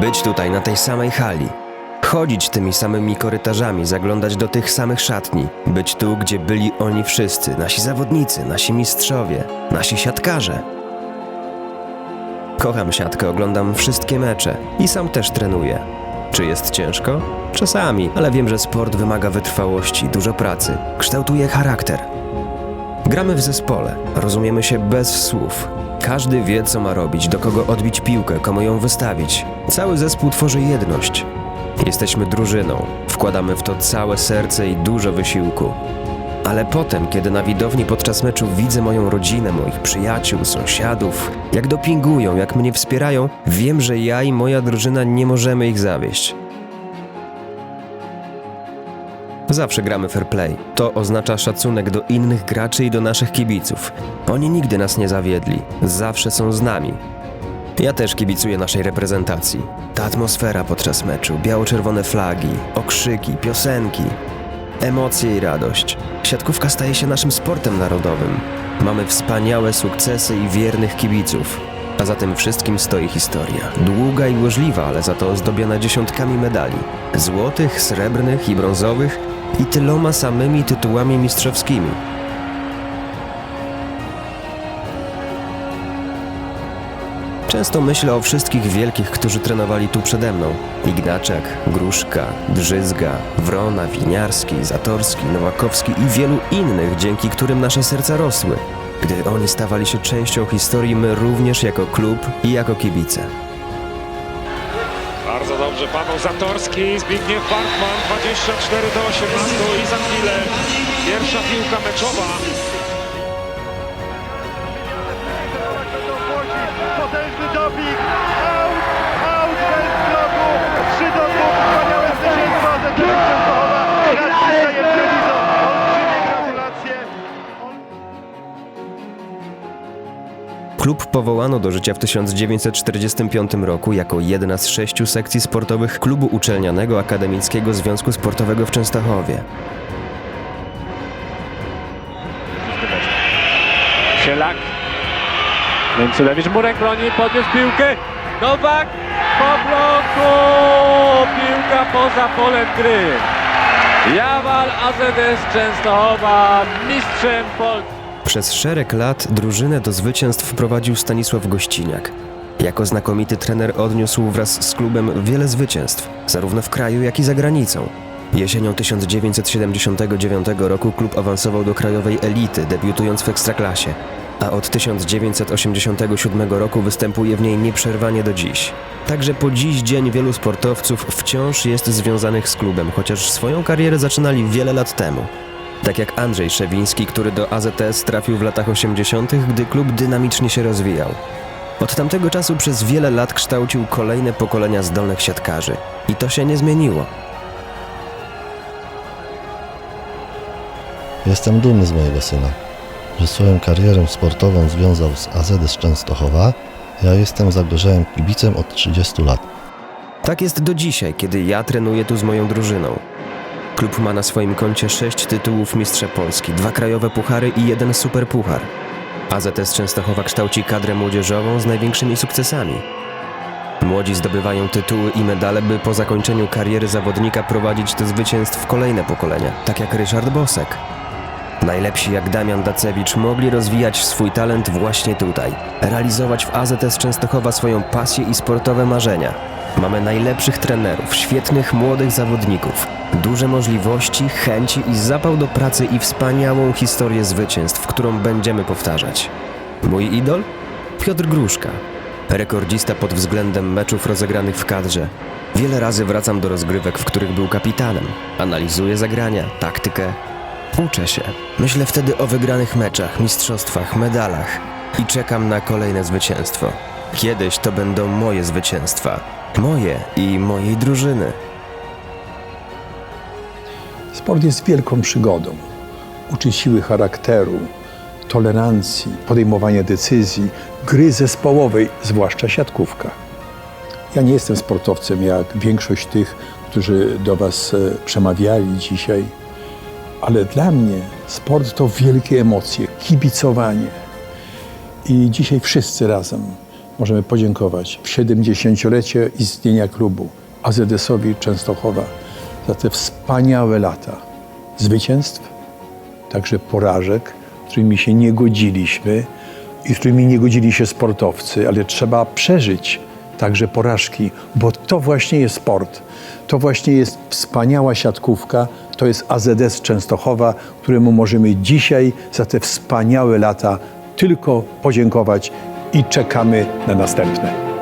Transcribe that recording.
Być tutaj na tej samej hali. Chodzić tymi samymi korytarzami, zaglądać do tych samych szatni. Być tu, gdzie byli oni wszyscy, nasi zawodnicy, nasi mistrzowie, nasi siatkarze. Kocham siatkę, oglądam wszystkie mecze i sam też trenuję. Czy jest ciężko? Czasami, ale wiem, że sport wymaga wytrwałości, dużo pracy, kształtuje charakter. Gramy w zespole, rozumiemy się bez słów. Każdy wie, co ma robić, do kogo odbić piłkę, komu ją wystawić. Cały zespół tworzy jedność. Jesteśmy drużyną, wkładamy w to całe serce i dużo wysiłku. Ale potem, kiedy na widowni podczas meczu widzę moją rodzinę, moich przyjaciół, sąsiadów, jak dopingują, jak mnie wspierają, wiem, że ja i moja drużyna nie możemy ich zawieść. Zawsze gramy fair play. To oznacza szacunek do innych graczy i do naszych kibiców. Oni nigdy nas nie zawiedli, zawsze są z nami. Ja też kibicuję naszej reprezentacji. Ta atmosfera podczas meczu, biało-czerwone flagi, okrzyki, piosenki, emocje i radość. Siatkówka staje się naszym sportem narodowym. Mamy wspaniałe sukcesy i wiernych kibiców. A za tym wszystkim stoi historia. Długa i burzliwa, ale za to ozdobiona dziesiątkami medali. Złotych, srebrnych i brązowych i tyloma samymi tytułami mistrzowskimi. Często myślę o wszystkich wielkich, którzy trenowali tu przede mną. Ignaczak, Gruszka, Drzyzga, Wrona, Winiarski, Zatorski, Nowakowski i wielu innych, dzięki którym nasze serca rosły. Gdy oni stawali się częścią historii, my również jako klub i jako kibice. Dobrze, Paweł Zatorski, Zbigniew Bartman, 24 do 18 i za chwilę pierwsza piłka meczowa. Klub powołano do życia w 1945 roku jako jedna z sześciu sekcji sportowych Klubu Uczelnianego Akademickiego Związku Sportowego w Częstochowie. Sielak. Więculewicz Murek broni, podniósł piłkę. Nowak po bloku. Piłka poza polem gry. Jawal AZS Częstochowa mistrzem Polski. Przez szereg lat drużynę do zwycięstw prowadził Stanisław Gościniak. Jako znakomity trener odniósł wraz z klubem wiele zwycięstw, zarówno w kraju, jak i za granicą. Jesienią 1979 roku klub awansował do krajowej elity, debiutując w Ekstraklasie, a od 1987 roku występuje w niej nieprzerwanie do dziś. Także po dziś dzień wielu sportowców wciąż jest związanych z klubem, chociaż swoją karierę zaczynali wiele lat temu. Tak jak Andrzej Szewiński, który do AZS trafił w latach 80., gdy klub dynamicznie się rozwijał. Od tamtego czasu przez wiele lat kształcił kolejne pokolenia zdolnych siatkarzy. I to się nie zmieniło. Jestem dumny z mojego syna, że swoją karierę sportową związał z AZS Częstochowa. Ja jestem zagorzałym kibicem od 30 lat. Tak jest do dzisiaj, kiedy ja trenuję tu z moją drużyną. Klub ma na swoim koncie sześć tytułów mistrza Polski, dwa krajowe puchary i jeden superpuchar. AZS Częstochowa kształci kadrę młodzieżową z największymi sukcesami. Młodzi zdobywają tytuły i medale, by po zakończeniu kariery zawodnika prowadzić do zwycięstw kolejne pokolenia, tak jak Ryszard Bosek. Najlepsi jak Damian Dacewicz mogli rozwijać swój talent właśnie tutaj, realizować w AZS Częstochowa swoją pasję i sportowe marzenia. Mamy najlepszych trenerów, świetnych młodych zawodników, duże możliwości, chęci i zapał do pracy i wspaniałą historię zwycięstw, którą będziemy powtarzać. Mój idol? Piotr Gruszka. Rekordzista pod względem meczów rozegranych w kadrze. Wiele razy wracam do rozgrywek, w których był kapitanem. Analizuję zagrania, taktykę, Uczę się. Myślę wtedy o wygranych meczach, mistrzostwach, medalach i czekam na kolejne zwycięstwo. Kiedyś to będą moje zwycięstwa. Moje i mojej drużyny. Sport jest wielką przygodą. Uczy siły charakteru, tolerancji, podejmowania decyzji, gry zespołowej, zwłaszcza siatkówka. Ja nie jestem sportowcem jak większość tych, którzy do Was e, przemawiali dzisiaj, ale dla mnie sport to wielkie emocje, kibicowanie. I dzisiaj wszyscy razem możemy podziękować w 70-lecie istnienia klubu AZS-owi Częstochowa za te wspaniałe lata zwycięstw, także porażek, z którymi się nie godziliśmy i z którymi nie godzili się sportowcy, ale trzeba przeżyć także porażki, bo to właśnie jest sport. To właśnie jest wspaniała siatkówka, to jest AZS Częstochowa, któremu możemy dzisiaj za te wspaniałe lata tylko podziękować i czekamy na następne.